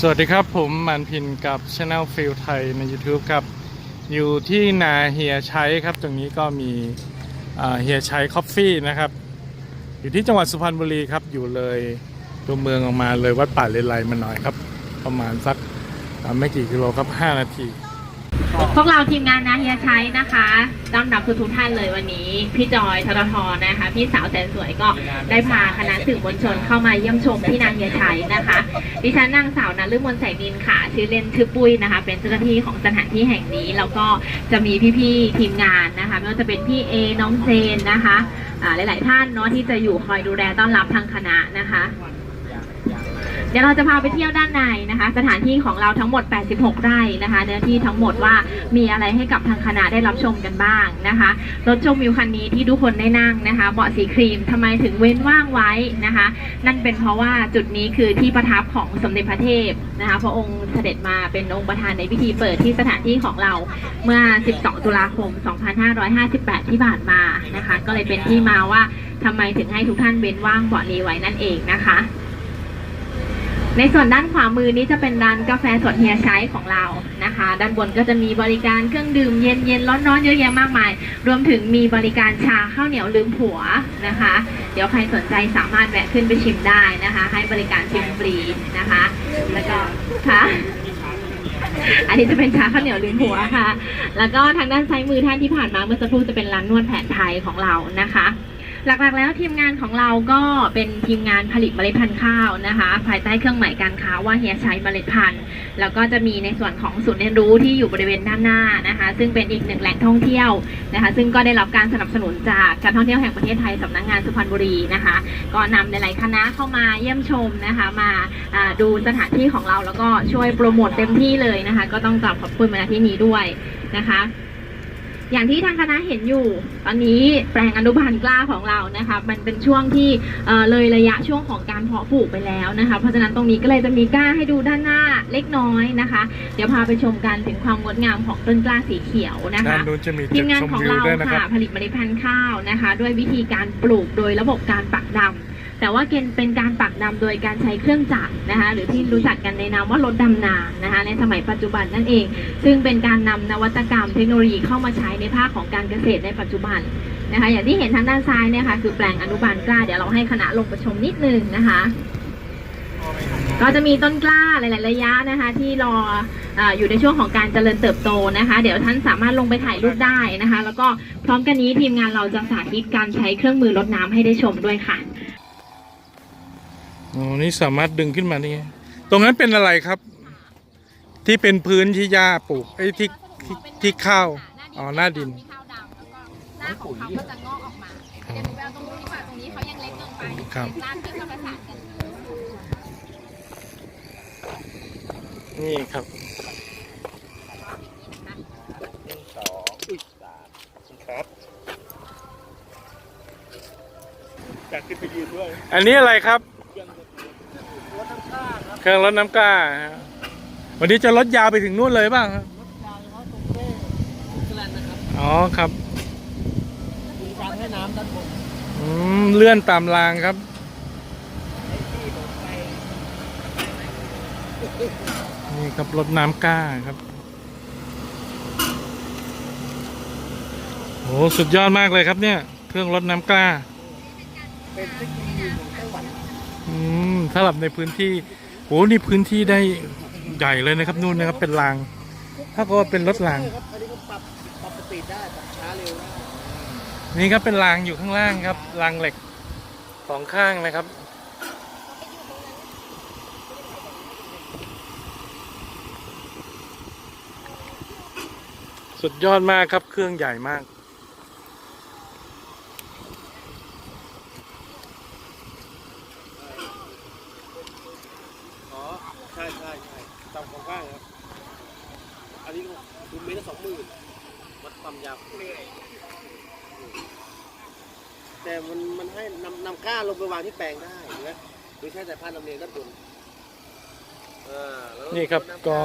สวัสดีครับผมมันพินกับช anel ฟิลไทยใน YouTube ครับ อยู่ที่นาเฮียชัยครับ ตรงนี้ก็มีเฮียชัยคอฟฟี่นะครับ อยู่ที่จังหวัดสุพรรณบุรีครับ อยู่เลยตัวเมืองออกมาเลยวัดป่าเลไลมาหน่อยครับ ประมาณสักไม่กี่กิโลครับ 5 นาที พวกเราทีมงานนาเฮียชัยนะคะต้อนรับทุกๆท่านเลยวันนี้ พี่จอยธรทรนะคะ พี่สาวแสนสวยก็ได้พาคณะสื่อมวลชนเข้ามาเยี่ยมชมที่นาเฮียชัยนะคะ ดิฉันนางสาวนฤมลแสงดินค่ะ ชื่อเล่นชื่อปุ้ยนะคะ เป็นเจ้าหน้าที่ของสถานที่แห่งนี้ แล้วก็จะมีพี่ๆทีมงานนะคะไม่ว่าจะเป็นพี่เอน้องเจนนะคะอ่าหลายๆท่านเนาะที่จะอยู่คอยดูแลต้อนรับทางคณะนะคะเดี๋ยวเราจะพาไปเที่ยวด้านในนะคะ สถานที่ของเราทั้งหมด 86 ไร่นะคะ เนื้อที่ทั้งหมดว่ามีอะไรให้กับทางคณะได้รับชมกันบ้างนะคะรถชมวิวคันนี้ที่ทุกคนได้นั่งนะคะเบาะสีครีมทำไมถึงเว้นว่างไว้นะคะ นั่นเป็นเพราะว่าจุดนี้คือที่ประทับของสมเด็จพระเทพนะคะพระองค์เสด็จมาเป็นองค์ประธานในพิธีเปิดที่สถานที่ของเราเมื่อ 12 ตุลาคม 2558 ที่ผ่านมานะคะ ก็เลยเป็นที่มาว่าทำไมถึงให้ทุกท่านเว้นว่างเบาะนี้ไว้นั่นเองนะคะ ในส่วนด้านขวามือนี้จะเป็นร้านกาแฟสดเฮียชัยของเรานะคะ ด้านบนก็จะมีบริการเครื่องดื่มเย็นเย็นๆร้อนๆเยอะแยะมากมาย รวมถึงมีบริการชาข้าวเหนียวลืมผัวนะคะ เดี๋ยวใครสนใจสามารถแวะขึ้นไปชิมได้นะคะ ให้บริการชิมฟรีนะคะ แล้วก็ค่ะอันนี้จะเป็นชาข้าวเหนียวลืมหัวค่ะ แล้วก็ทางด้านซ้ายมือท่านที่ผ่านมาเมื่อสักครู่จะเป็นร้านนวดแผนไทยของเรานะคะ หลักๆแล้วทีมงานของเราก็เป็นทีมงานผลิตเมล็ดพันธุ์ข้าวนะคะ ภายใต้เครื่องหมายการค้าว่าเฮียใช้เมล็ดพันธุ์ แล้วก็จะมีในส่วนของศูนย์เรียนรู้ที่อยู่บริเวณด้านหน้านะคะ ซึ่งเป็นอีกหนึ่งแหล่งท่องเที่ยวนะคะ ซึ่งก็ได้รับการสนับสนุนจากการท่องเที่ยวแห่งประเทศไทยสำนักงานสุพรรณบุรีนะคะ ก็นำหลายๆคณะเข้ามาเยี่ยมชมนะคะมาอ่าดูสถานที่ของเราแล้วก็ช่วยโปรโมทเต็มที่เลยนะคะ ก็ต้องกราบขอบคุณมาณที่นี้ด้วยนะคะ อย่างที่ทางคณะเห็นอยู่ ตอนนี้แปลงอนุบาลกล้าของเรานะคะ มันเป็นช่วงที่เอ่อเลยระยะช่วงของการเพาะปลูกไปแล้วนะคะ เพราะฉะนั้นตรงนี้ก็เลยจะมีกล้าให้ดูด้านหน้าเล็กน้อยนะคะ เดี๋ยวพาไปชมกันถึงความงดงามของต้นกล้าสีเขียวนะด้านคะนู้นจะมีทีจุดมงานชมของวิวเราด้วยนะคค่ะรับผลิตเมล็ดพันธุ์ข้าวนะคะ ด้วยวิธีการปลูกโดยระบบการปักดำ แต่ว่าเกณฑ์เป็นการปักดำโดยการใช้เครื่องจักรนะคะหรือที่รู้จักกันในนามว่ารถดำนานะคะในสมัยปัจจุบันนั่นเอง ซึ่งเป็นการนำนวัตกรรมเทคโนโลยีเข้ามาใช้ในภาคของการเกษตรในปัจจุบันนะคะอย่างที่เห็นทางด้านซ้ายเนี่ยค่ะคือแปลงอนุบาลกล้า เดี๋ยวเราให้คณะลงประชมนิดนึงนะคะก็จะมีต้นกล้าหลาย ๆ ระยะนะคะ ที่รอออยู่ในช่วงของการเจริญเติบโตนะคะ เดี๋ยวท่านสามารถลงไปถ่ายรูปได้นะคะ แล้วก็พร้อมกันนี้ทีมงานเราจะสาธิตการใช้เครื่องมือรดน้ำให้ได้ชมด้วยค่ะ อ๋อนี่สามารถดึงขึ้นมาได้ไงตรงนั้นเป็นอะไรครับ ที่เป็นพื้นที่หญ้าปลูกไอ้ยที่ที่ที่ข้าวอ๋อหน้าดินข้าวดำแล้วก็หน้าของเขาก็จะงอกออกมาเดี๋ยวหนูไปเอาตรงนู้นดีกว่าตรงนี้เขายังเล็กเกินไปครับรากที่จะประสานกันนี่ครับสองอุ้ยสามครับอยากขึ้นไปยืนด้วย อันนี้อะไรครับ รถน้ำข้างครับ เครื่องรดน้ำกล้าฮะวันนี้จะลดยาวไปถึงนู่นเลยบ้างครับรถยางเขาตรงเต้กลันนะครับอ๋อครับมีการให้น้ำด้านบนอืมเลื่อนตามรางครับไอ้ที่ลงไปนี่ครับรถน้ำกล้าครับโหสุดยอดมากเลยครับเนี่ย เครื่องรดน้ำกล้าเป็นเทคโนโลยีของไต้หวันอืมถ้าหลับในพื้นที่ โหนี่พื้นที่ได้ใหญ่เลยนะครับนู่นนะครับเป็นราง ถ้าก็ว่าเป็นรถราง ครับอันนี้ก็ปรับปรับสปีดได้ปรับช้าเร็วได้นี่ครับเป็นรางอยู่ข้างล่างครับรางเหล็กสองข้างนะครับ สุดยอดมากครับเครื่องใหญ่มาก แปลงได้เห็นะหรือใช้สายพานลำเลียงด้านบนนี่ครับก็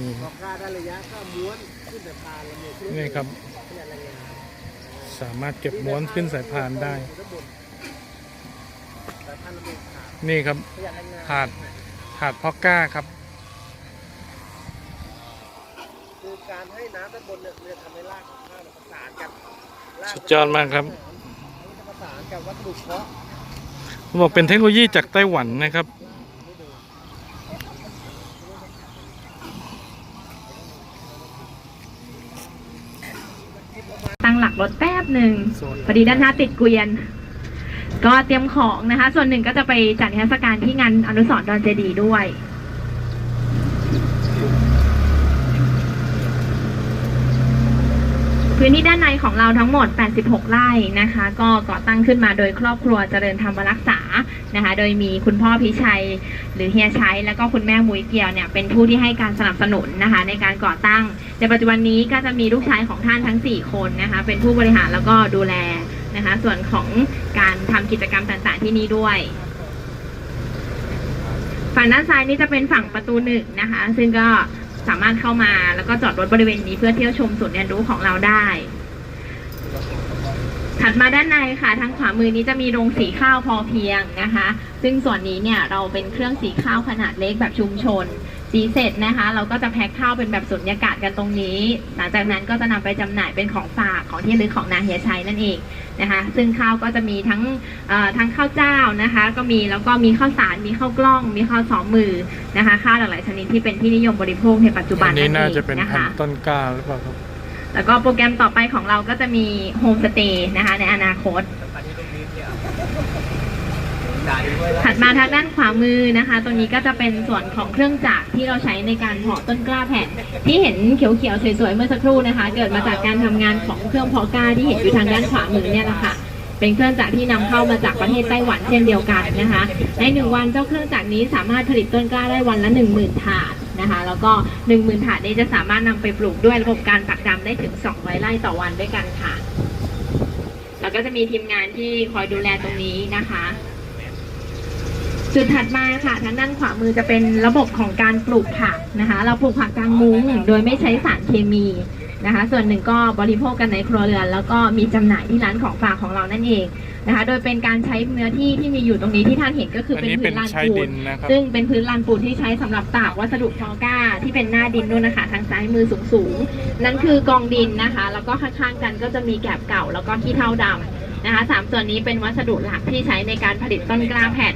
มี ก็กล้าได้ระยะก็ม้วนขึ้นสายพานลำเลียงนี่ครับสามารถเก็บม้วนขึ้นสายพานได้นี่ครับ ขนาดระหาด หาดพอกก้าครับ คือการให้น้ำด้านบนเนี่ยจะทำให้รากของข้าวประสานกันสุดยอดมากครับ มันจะประสานกับวัสดุเพาะ เขาบอกเป็นเทคโนโลยีจากไต้หวันนะครับ ตั้งหลักรถแป๊บหนึ่งพอดีด้านหน้าติดเกวียน ก็เตรียมของนะคะ ส่วนหนึ่งก็จะไปจัดนิทรรศการที่งานอนุสรณ์ดอนเจดีย์ด้วย พื้นที่ด้านในของเราทั้งหมด 86 ไร่นะคะ ก็ก่อตั้งขึ้นมาโดยครอบครัวเจริญธรรมรักษานะคะ โดยมีคุณพ่อพิชัย หรือเฮียชัย แล้วก็คุณแม่มุ้ยเกียวเนี่ยเป็นผู้ที่ให้การสนับสนุนนะคะ ในการก่อตั้ง ในปัจจุบันนี้ก็จะมีลูกชายของท่านทั้ง 4 คนนะคะ เป็นผู้บริหารแล้วก็ดูแลนะคะ ส่วนของการทำกิจกรรมต่างๆ ที่นี่ด้วยฝั่งด้านซ้ายนี่จะเป็นฝั่งประตูหนึ่งนะคะ ซึ่งก็ สามารถเข้ามาแล้วก็จอดรถบริเวณนี้เพื่อเที่ยวชมศูนย์เรียนรู้ของเราได้ ถัดมาด้านในค่ะ ทางขวามือนี้จะมีโรงสีข้าวพอเพียงนะคะ ซึ่งส่วนนี้เนี่ยเราเป็นเครื่องสีข้าวขนาดเล็กแบบชุมชน สีเสร็จนะคะ เราก็จะแพ็คข้าวเป็นแบบสุญญากาศกันตรงนี้ หลังจากนั้นก็จะนำไปจำหน่ายเป็นของฝากของที่ระลึกของนาเฮียชัยนั่นเอง นะคะซึ่งข้าวก็จะมีทั้งเอ่อทั้งข้าวเจ้านะคะ ก็มีแล้วก็มีข้าวสารมีข้าวกล้อง มีข้าวสองมือนะคะข้าวหลากหลายชนิดที่เป็นที่นิยมบริโภคในปัจจุบัอันนนี้นั่นน่าเอจะงเป็นนะพันคะธุ์ต้นกล้าหรือเปล่าครับแล้วก็โปรแกรมต่อไปของเราก็จะมีโฮมสเตย์นะคะในอนาคต ถัดมาทางด้านขวามือนะคะ ตรงนี้ก็จะเป็นส่วนของเครื่องจักรที่เราใช้ในการเพาะต้นกล้าแผ่น ที่เห็นเขียวๆสวยๆเมื่อสักครู่นะคะ เกิดมาจากการทำงานของเครื่องเพาะกล้าที่เห็นอยู่ทางด้านขวามือเนี่ยแหละค่ะเป็นเครื่องจักรที่นำเข้ามาจากประเทศไต้หวันเช่นเดียวกันนะคะ ในหนึ่งวันเจ้าเครื่องจักรนี้สามารถผลิตต้นกล้าได้วันละหนึ่งหมื่นถาดนะคะ แล้วก็หนึ่งหมื่นถาดนี้จะสามารถนำไปปลูกด้วยระบบการปักดำได้ถึง200ไร่ต่อวันด้วยกันค่ะ แล้วก็จะมีทีมงานที่คอยดูแลตรงนี้นะคะ จุดถัดมาค่ะทางด้านขวามือจะเป็นระบบของการปลูกผักนะคะ เราปลูกผักกลางมุ้งโดยไม่ใช้สารเคมีนะคะ ส่วนหนึ่งก็บริโภคกันในครัวเรือน แล้วก็มีจำหน่ายที่ร้านของฝากของเรานั่นเองนะคะ โดยเป็นการใช้เนื้อที่ที่มีอยู่ตรงนี้ที่ท่านเห็นก็คืออันเป็นนี้พื้เป็นนลานชายปูดินนนะครับซึ่งเป็นพื้นลานปูนที่ใช้สำหรับตากวัสดุฟอก้า ที่เป็นหน้าดินนู่นนะคะทางซ้ายมือสูงๆนั่นคือกองดินนะคะ แล้วก็ข้างๆกันก็จะมีแกลบเก่าแล้วก็ขี้เถ้าดำ นะคะสามส่วนนี้เป็นวัสดุหลักที่ใช้ในการผลิตต้นกล้าแผ่น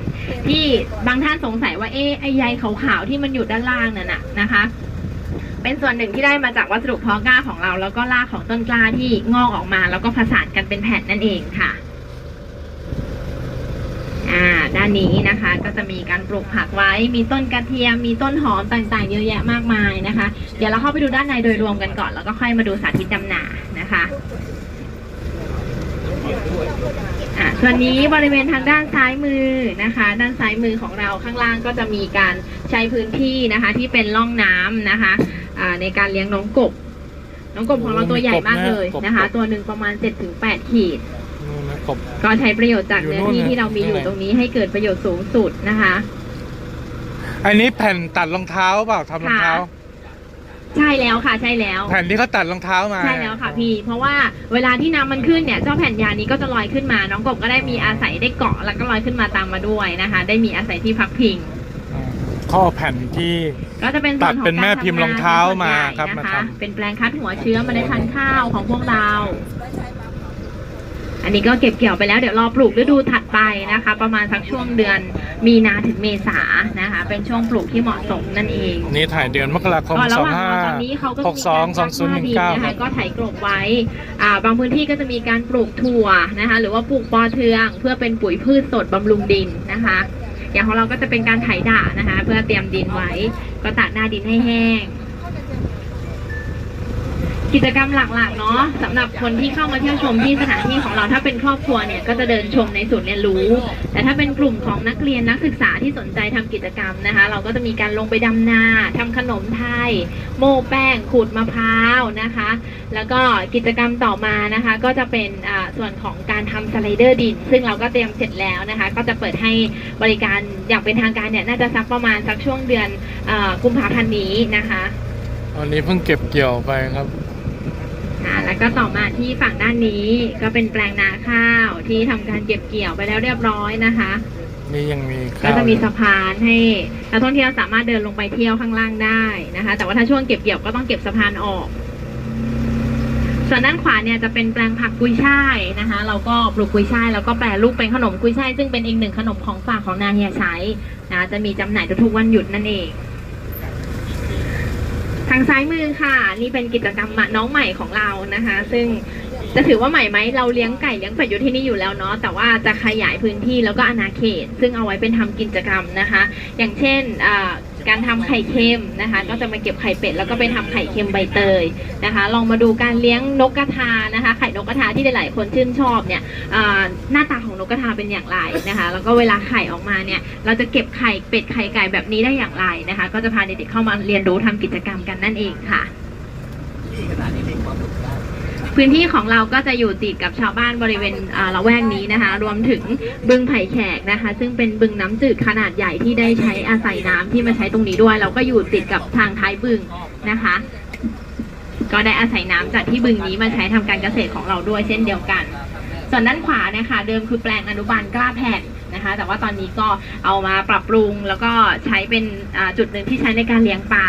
ที่บางท่านสงสัยว่าเอ๊ะไอ้ใยขาวๆที่มันอยู่ด้านล่างนั่นน่ะนะคะ เป็นส่วนหนึ่งที่ได้มาจากวัสดุเพาะกล้าของเรา แล้วก็รากของต้นกล้าที่งอกออกมา แล้วก็ผสานกันเป็นแผ่นนั่นเองค่ะอ่าด้านนี้นะคะก็จะมีการปลูกผักไว้ มีต้นกระเทียม มีต้นหอมต่างๆ เยอะแยะมากมายนะคะ เดี๋ยวเราเข้าไปดูด้านในโดยรวมกันก่อน แล้วก็ค่อยมาดูสาธิตจำหน่านะคะ อะส่วนนี้บริเวณทางด้านซ้ายมือนะคะ ด้านซ้ายมือของเราข้างล่างก็จะมีการใช้พื้นที่นะคะ ที่เป็นร่องน้ำนะคะอ่าในการเลี้ยงน้องกบ น้องกบของเราตัวใหญ่มากเลยนะคะ ตัวหนึ่งประมาณ 7-8 ขีดนู่นนะกบก็ใช้ประโยชน์จากอยู่เนื้อนู่นที่นะที่เรามีอยู่ข้างในตรงนี้ให้เกิดประโยชน์สูงสุดนะคะ อันนี้แผ่นตัดรองเท้าเปล่าทำรองเท้าค่ะ ใช่แล้วค่ะใช่แล้ว แผ่นที่เขาตัดรองเท้ามา ใช่แล้วค่ะพี่ เพราะว่าเวลาที่น้ำมันขึ้นเนี่ยเจ้าแผ่นยานี้ก็จะลอยขึ้นมา น้องกบก็ได้มีอาศัยได้เกาะแล้วก็ลอยขึ้นมาตามมาด้วยนะคะ ได้มีอาศัยที่พักพิงอ่าข้อแผ่นที่ ก็จะเป็นส่วนของตัดเป็นแม่การพิมพ์ทำงนรองเท้ามาส่วนใหญ่ครับนะมาคะทำ เป็นแปลงคัดหัวเชื้อเมล็ดพันธุ์ข้าวของพวกเรา อันนี้ก็เก็บเกี่ยวไปแล้วเดี๋ยวรอปลูกฤดูถัดไปนะคะ ประมาณสักช่วงเดือน มีนาถึงเมษานะคะ เป็นช่วงปลูกที่เหมาะสมนั่นเองนี่ถ่ายเดือนมกราคม ก็ระสหองว่างห้ารอตอนนี้เขาก็หจะกมีสองการสองศูนย์หนึ่งเก้านะครัคะบก็ไถกลบไว้อ่าบางพื้นที่ก็จะมีการปลูกถั่วนะคะ หรือว่าปลูกปอเทือง เพื่อเป็นปุ๋ยพืชสดบำรุงดินนะคะ อย่างของเราก็จะเป็นการไถด่านะคะ เพื่อเตรียมดินไว้ ก็ตากหน้าดินให้แห้ง กิจกรรมหลักๆเนาะสำหรับคนที่เข้ามาเที่ยวชมที่สถานที่ของเราถ้าเป็นครอบครัวเนี่ยก็จะเดินชมในศูนย์เรียนรู้ แต่ถ้าเป็นกลุ่มของนักเรียนนักศึกษาที่สนใจทำกิจกรรมนะคะ เราก็จะมีการลงไปดำนาทำขนมไทย โม่แป้งขูดมะพร้าวนะคะ แล้วก็กิจกรรมต่อมานะคะ ก็จะเป็นส่วนของการทำสไลเดอร์ดิน ซึ่งเราก็เตรียมเสร็จแล้วนะคะ ก็จะเปิดให้บริการอย่างเป็นทางการเนี่ยน่าจะสักประมาณสักช่วงเดือนกุมภาพันธ์นี้นะคะวันนี้เพิ่งเก็บเกี่ยวไปครับ แล้วก็ต่อมาที่ฝั่งด้านนี้ก็เป็นแปลงนาข้าวที่ทำการเก็บเกี่ยวไปแล้วเรียบร้อยนะคะ นี่ยังมีก็ข้าวจะมีอยู่สะพานให้นักท่องเที่ยวสามารถเดินลงไปเที่ยวข้างล่างได้นะคะ แต่ว่าถ้าช่วงเก็บเกี่ยวก็ต้องเก็บสะพานออก ส่วนด้านขวาเนี่ยจะเป็นแปลงผักกุยช่ายนะคะ เราก็ปลูกกุยช่ายแล้วก็แปรรูปเป็นขนมกุยช่ายซึ่งเป็นอีกหนึ่งขนมของฝากของนาเฮียใช้นะจะมีจำหน่ายทุกๆวันหยุดนั่นเองทางซ้ายมือค่ะ นี่เป็นกิจกรรมน้องใหม่ของเรานะคะ ซึ่งจะถือว่าใหม่ไหมเราเลี้ยงไก่เลี้ยงเป็ดอยู่ที่นี่อยู่แล้วเนาะแต่ว่าจะขยายพื้นที่แล้วก็อาณาเขต ซึ่งเอาไว้เป็นทำกิจกรรมนะคะ อย่างเช่น การทำไข่เค็มนะคะ ก็จะมาเก็บไข่เป็ดแล้วก็ไปทำไข่เค็มใบเตยนะคะ ลองมาดูการเลี้ยงนกกระทานะคะ ไข่นกกระทาที่หลาย ๆ คนชื่นชอบเนี่ยหน้าตาของนกกระทาเป็นอย่างไรนะคะ แล้วก็เวลาไข่ออกมาเนี่ย เราจะเก็บไข่เป็ดไข่ไก่แบบนี้ได้อย่างไรนะคะ ก็จะพาเด็กๆเข้ามาเรียนรู้ทำกิจกรรมกันนั่นเองค่ะ พื้นที่ของเราก็จะอยู่ติดกับชาวบ้านบริเวณอ่าละแวกนี้นะคะ รวมถึงบึงไผ่แขกนะคะ ซึ่งเป็นบึงน้ำจืดขนาดใหญ่ที่ได้ใช้อาศัยน้ำที่มาใช้ตรงนี้ด้วย เราก็อยู่ติดกับทางท้ายบึงนะคะ ก็ได้อาศัยน้ำจากที่บึงนี้มาใช้ทำการเกษตรของเราด้วยเช่นเดียวกัน ส่วนด้านขวาเนี่ยค่ะเดิมคือแปลงอนุบาลกล้าแผ่นนะคะ แต่ว่าตอนนี้ก็เอามาปรับปรุงแล้วก็ใช้เป็นอ่าจุดหนึ่งที่ใช้ในการเลี้ยงปลา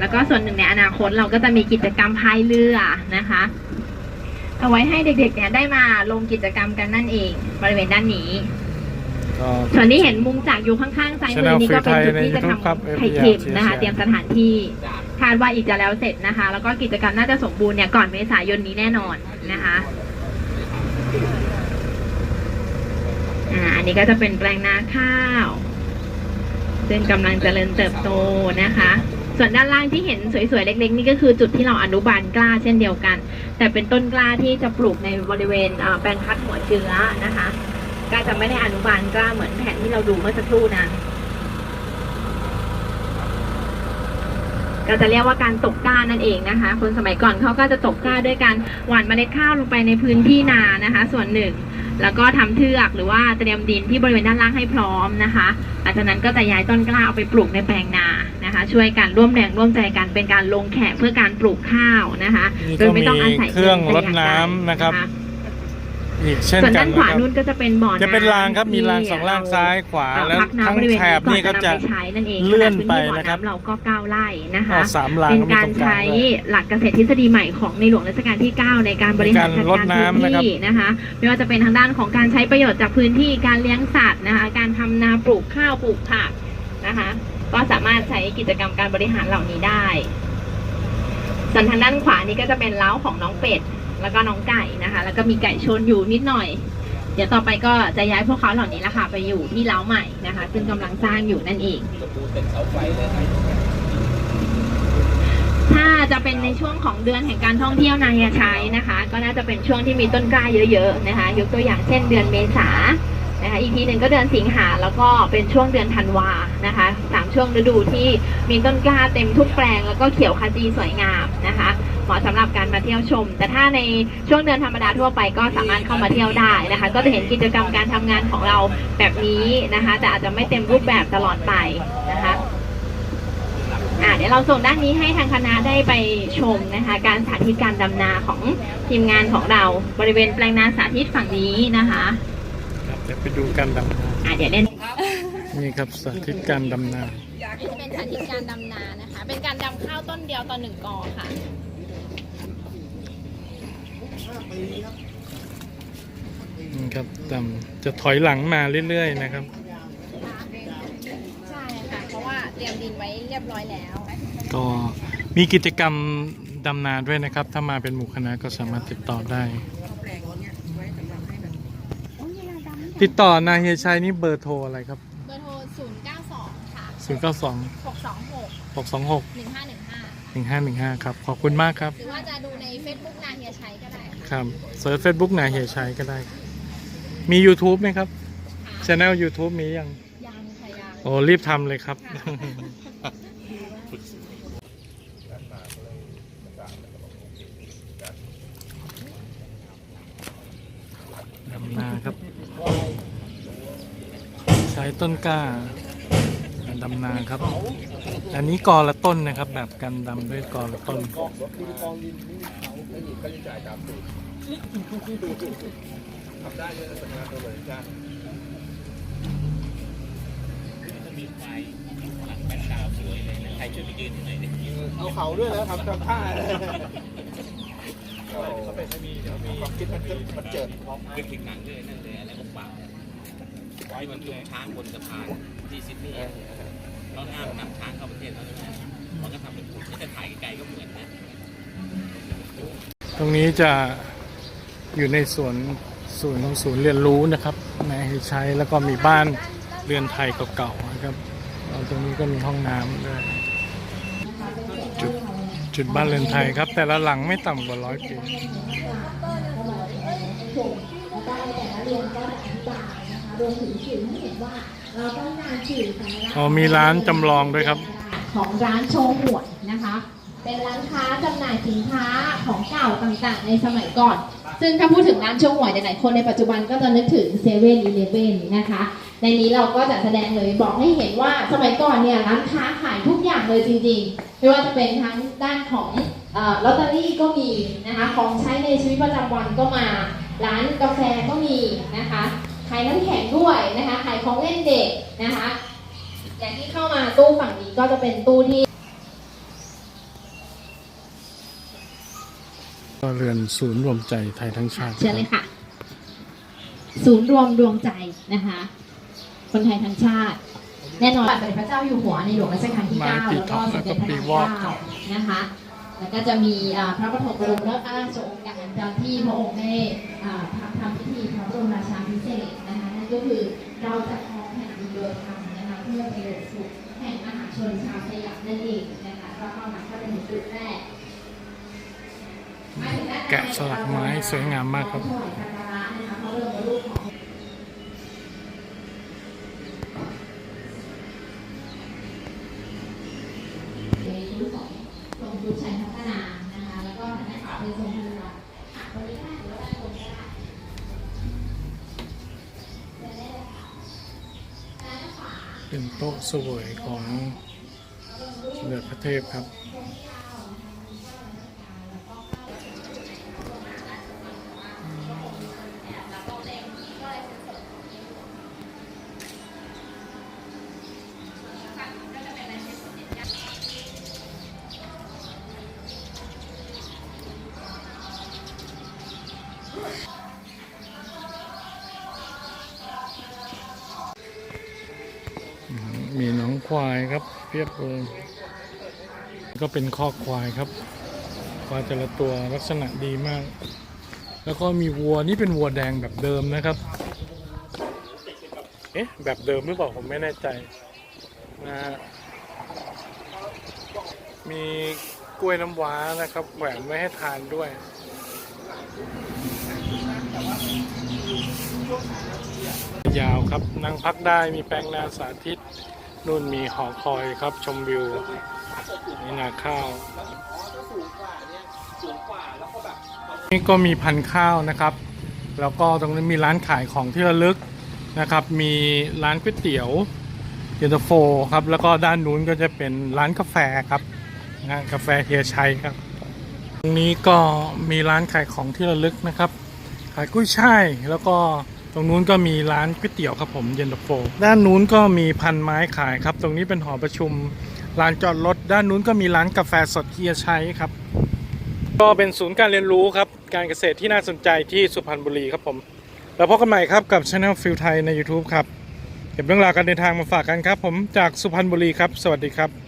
แล้วก็ส่วนหนึ่งในอนาคตเราก็จะมีกิจกรรมพายเรือนะคะ เอาไว้ให้เด็กๆเนี่ยได้มาลงกิจกรรมกันนั่นเอง บริเวณด้านนี้ก็ส่วนที่เห็นมุมจากอยู่ข้างๆซ้ายมือนี้ก็เป็นจุดที่จะทำไข่เค็มนะคะ เตรียมสถานที่คาดว่าอีกจะแล้วเสร็จนะคะ แล้วก็กิจกรรมน่าจะสมบูรณ์เนี่ยก่อนเมษายนนี้แน่นอนนะคะอ่าอันนี้ก็จะเป็นแปลงนาข้าว ซึ่งกำลังเจริญเติบโตนะคะ ส่วนด้านล่างที่เห็นสวยๆเล็กๆ นี่ก็คือจุดที่เราอนุบาลกล้าเช่นเดียวกัน แต่เป็นต้นกล้าที่จะปลูกในบริเวณแปลงพัดหัวเชื้อนะคะก็จะไม่ได้อนุบาลกล้าเหมือนแผนที่เราดูเมื่อสักครู่นั้นก็จะเรียกว่าการตกกล้านั่นเองนะคะ คนสมัยก่อนเขาก็จะตกกล้าด้วยการหว่านเมล็ดข้าวลงไปในพื้นที่นานะคะ ส่วนหนึ่ง แล้วก็ทำเทือกหรือว่าเตรียมดินที่บริเวณด้านล่างให้พร้อมนะคะหลังจากนั้นก็จะย้ายต้นกล้าเอาไปปลูกในแปลงนา นะคะ ช่วยกันร่วมแรงร่วมใจกันเป็นการลงแขกเพื่อการปลูกข้าวนะคะนี่โดก็ยไม่มีต้องอาศัยเครื่องงินรแต่ดย่างใน้ำนะครับนะคะอีกเช่นส่วนกัด้านนขวานะครับนู่นก็จะเป็นบ่อน้ำจะเป็นรางครับมีรางที่สองรางซ้ายขวาเอ่อแล้วพักน้ำทั้งบริเวณแถบนี่ก็จะก่อนนำไปใช้นั่นเองเลื่อนขณะไปพื้ที่บ่อนะครับเราก็ก้าวไล่นะคะอ๋อสามรางเป็นก็มีการตรงกลางใช้ด้วยหลักเกษตรทฤษฎีใหม่ของในหลวงรัชกาลที่ 9 ในการบริหารจัดการรดการน้ำพื้นนะครับที่นะคะไม่ว่าจะเป็นทางด้านของการใช้ประโยชน์จากพื้นที่การเลี้ยงสัตว์นะคะการทำนาปลูกข้าวปลูกผักนะคะ ก็สามารถใช้กิจกรรมการบริหารเหล่านี้ได้ ส่วนทางด้านขวานี่ก็จะเป็นเล้าของน้องเป็ด แล้วก็น้องไก่นะคะ แล้วก็มีไก่ชนอยู่นิดหน่อย เดี๋ยวต่อไปก็จะย้ายพวกเขาเหล่านี้ละค่ะไปอยู่ที่เล้าใหม่นะคะ ซึ่งกำลังสร้างอยู่นั่นเองถ้าจะเป็นในช่วงของเดือนแห่งการท่องเที่ยวนาเฮียชัยนะคะ ก็น่าจะเป็นช่วงที่มีต้นกล้าเยอะๆนะคะ ยกตัวอย่างเช่นเดือนเมษา นะคะอีกทีหนึ่งก็เดือนสิงหาแล้วก็เป็นช่วงเดือนธันวานะคะสามช่วงฤดูที่มีต้นกล้าเต็มทุกแปลงแล้วก็เขียวขจีสวยงามนะคะเหมาะสำหรับการมาเที่ยวชม แต่ถ้าในช่วงเดือนธรรมดาทั่วไปก็สามารถเข้ามาเที่ยวได้นะคะ ก็จะเห็นกิจกรรมการทำงานของเราแบบนี้นะคะ แต่อาจจะไม่เต็มรูปแบบตลอดไปนะคะอ่าเดี๋ยวเราส่งด้านนี้ให้ทางคณะได้ไปชมนะคะ การสาธิตการดำนาของทีมงานของเราบริเวณแปลงนาสาธิตฝั่งนี้นะคะ เดี๋ยวไปดูการดำนาอ่าเดี๋ยวเล่นนี่ครับสาธิตการดำนาเป็นสาธิตการดำนานะคะ เป็นการดำข้าวต้นเดียวต่อหนึ่งกอค่ะ นี่ครับดำจะถอยหลังมาเรื่อยๆนะครับ ใช่ค่ะ เพราะว่าเตรียมดินไว้เรียบร้อยแล้ว ก็มีกิจกรรมดำนาด้วยนะครับ ถ้ามาเป็นหมู่คณะก็สามารถติดต่อได้ ติดต่อนาเฮียชัยนี่เบอร์โทรอะไรครับ เบอร์โทร 092 ค่ะ 092 626 626 1515 1515 ครับ ขอบคุณมากครับ หรือว่าจะดูใน Facebook นาเฮียชัยก็ได้ค่ะครับเซิร์ชเฟซบุ๊กนาเฮียชัยก็ได้มี YouTube ไหมครับช anel YouTube มียังยังค่ะยัง โอ้รีบทำเลยครับดำนาครับ ใช้ต้นกล้าดำนาครับ อันนี้กอละต้นนะครับ แบบกันดำด้วยกอละต้น เอาเขาด้วยแล้วทำทำท่าความคิดมันมันเจิดนึกถึงหนังเลยนั่นเลยอะไรอก ปากที่มันจุงช้างบนสะพานที่ซิดนีย์ตอนอ้ามนำช้างเข้าประเทศแล้วใช่ไหมมันก็ทำเป็นหุ่นถ้าจะถ่ายไกลๆก็เหมือนนะตรงนี้จะอยู่ในสวนศูนย์ของศูนย์เรียนรู้นะครับในใช้แล้วก็มีบ้านเรือนไทยเก่าๆนะครับแล้วตรงนี้ก็มีห้องน้ำด้วยจุดจุดบ้านเรือนไทยครับ แต่ละหลังไม่ต่ำกว่าร้อยปี อ๋อมีร้านจำลองด้วยครับ ของร้านโชว์หวยนะคะ เป็นร้านค้าจำหน่ายสินค้าของเก่าต่างๆ ในสมัยก่อน ซึ่งถ้าพูดถึงร้านโชว์หวยหลายๆคนในปัจจุบันก็จะนึกถึงเซเว่นอีเลฟเว่นนะคะ ในนี้เราก็จะแสดงเลยบอกให้เห็นว่าสมัยก่อนเนี่ยร้านค้าขายทุกอย่างเลยจริงๆ ไม่ว่าจะเป็นทั้งด้านของลอตเตอรี่ก็มีนะคะ ของใช้ในชีวิตประจำวันก็มา ร้านกาแฟก็มีนะคะ ขายน้ำแข็งด้วยนะคะขายของเล่นเด็กนะคะ อย่างที่เข้ามาตู้ฝั่งนี้ก็จะเป็นตู้ที่ก็เรือนศูนย์รวมใจไทยทั้งชาติเชิญเลยค่ะ ศูนย์รวมดวงใจนะคะ คนไทยทั้งชาติ แน่นอนบัตรสมเด็จพระเจ้าอยู่หัวในหลวงรัชกาลที่มา9ปีแล้วท็ก็อปสแล้มวเด็ก็จพระปีนางวอกเจ้านะคะ แล้วก็จะมีอ่าพระปฐมบรมราชโองการตอนที่พระองค์ได้อ่าทำทำพิธีพระบรมราชาพิเศษก นก็คือเราจะครองแผ่นดินโดยธรรมนะคะเพื่อประโยชน์สุขแห่งมหาชนชาวสยามนั่นเองนะคะก็เข้ามาก็เป็นจุดแรกแกะสลักไม้สวยงามมากครับ สวยของสมเด็จพระเทพครับ พียบเลยก็เป็นคอกควายครับควายแต่ละตัวลักษณะดีมาก แล้วก็มีวัวนี่เป็นวัวแดงแบบเดิมนะครับเอ๊ะแบบเดิมหรือเปล่าผมไม่แน่ใจนะฮะมีกล้วยน้ำว้านะครับแขวนไว้ให้ทานด้วยยาวครับนั่งพักได้มีแปลงนาสาธิต นู่นมีหอคอยครับชมวิวนี่นาข้าวนี่ก็มีพันข้าวนะครับ แล้วก็ตรงนี้มีร้านขายของที่ระลึกนะครับ มีร้านก๋วยเตี๋ยวเย็นตาโฟครับ แล้วก็ด้านนู้นก็จะเป็นร้านกาแฟครับนะกาแฟเฮียชัยครับ ตรงนี้ก็มีร้านขายของที่ระลึกนะครับ ขายกุ้ยช่ายแล้วก็ ตรงนู้นก็มีร้านก๋วยเตี๋ยวครับผมเย็นตาโฟ ด้านนู้นก็มีพันไม้ขายครับ ตรงนี้เป็นหอประชุมลานจอดรถ ด้านนู้นก็มีร้านกาแฟสดเฮียชัยครับ ก็เป็นศูนย์การเรียนรู้ครับ การเกษตรที่น่าสนใจที่สุพรรณบุรีครับผม แล้วพบกันใหม่ครับกับ Channel ฟิลไทยใน YouTube ครับ เก็บเรื่องราวการเดินทางมาฝากกันครับ ผมจากสุพรรณบุรีครับ สวัสดีครับ